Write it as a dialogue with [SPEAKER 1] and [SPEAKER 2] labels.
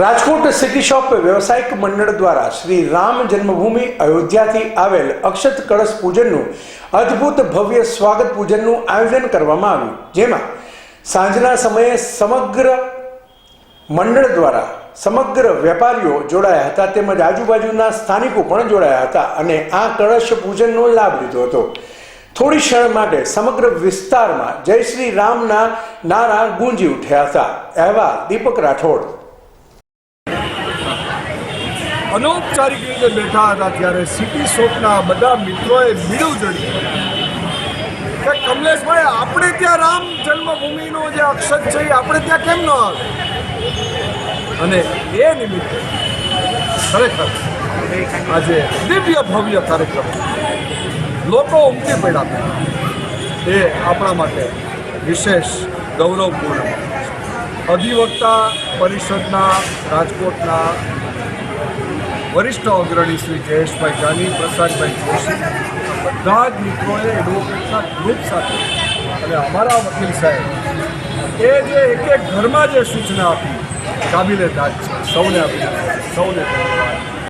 [SPEAKER 1] Rajkot city shop વ્યવસાયિક મંડળ દ્વારા શ્રી રામ જન્મભૂમિ અયોધ્યાથી આવેલ અક્ષત કળશ પૂજનનું અદ્ભુત ભવ્ય સ્વાગત પૂજનનું આયોજન કરવામાં આવ્યું. જેમાં સાંજના સમયે સમગ્ર મંડળ દ્વારા સમગ્ર વેપારીઓ જોડાયા હતા. તેમજ આજુબાજુના સ્થાનિકો પણ જોડાયા હતા અને આ કળશ પૂજનનો લાભ લીધો હતો. થોડી ક્ષણ માટે સમગ્ર વિસ્તારમાં જય શ્રી રામના નારા ગુંજી ઉઠ્યા હતા. અહેવાલ દીપક રાઠોડ
[SPEAKER 2] અનૌપચારિક રીતે બેઠા હતા ત્યારે સિટી શોપના બધા મિત્રોએ બીડું જડ્યું. કે કમલેશભાઈ, આપણે ત્યાં રામ જન્મભૂમિનો જે અક્ષર છે એ આપણે ત્યાં કેમ ન આવે? અને એ નિમિત્તે ખરેખર આજે દિવ્ય ભવ્ય કાર્યક્રમ લોકો ઉમટી પડ્યા એ આપણા માટે વિશેષ ગૌરવપૂર્ણ. અધિવક્તા પરિષદના, રાજકોટના વરિષ્ઠ અગ્રણી શ્રી જયેશભાઈ જાની, પ્રસાદભાઈ જોશી, બધા જ મિત્રોએ એડવોકેટના ગ્રુપ સાથે અને અમારા વકીલ સાહેબ, એ જે એક એક ઘરમાં જે સૂચના આપી કાબિલે દાદ છે, સૌને આપી, સૌને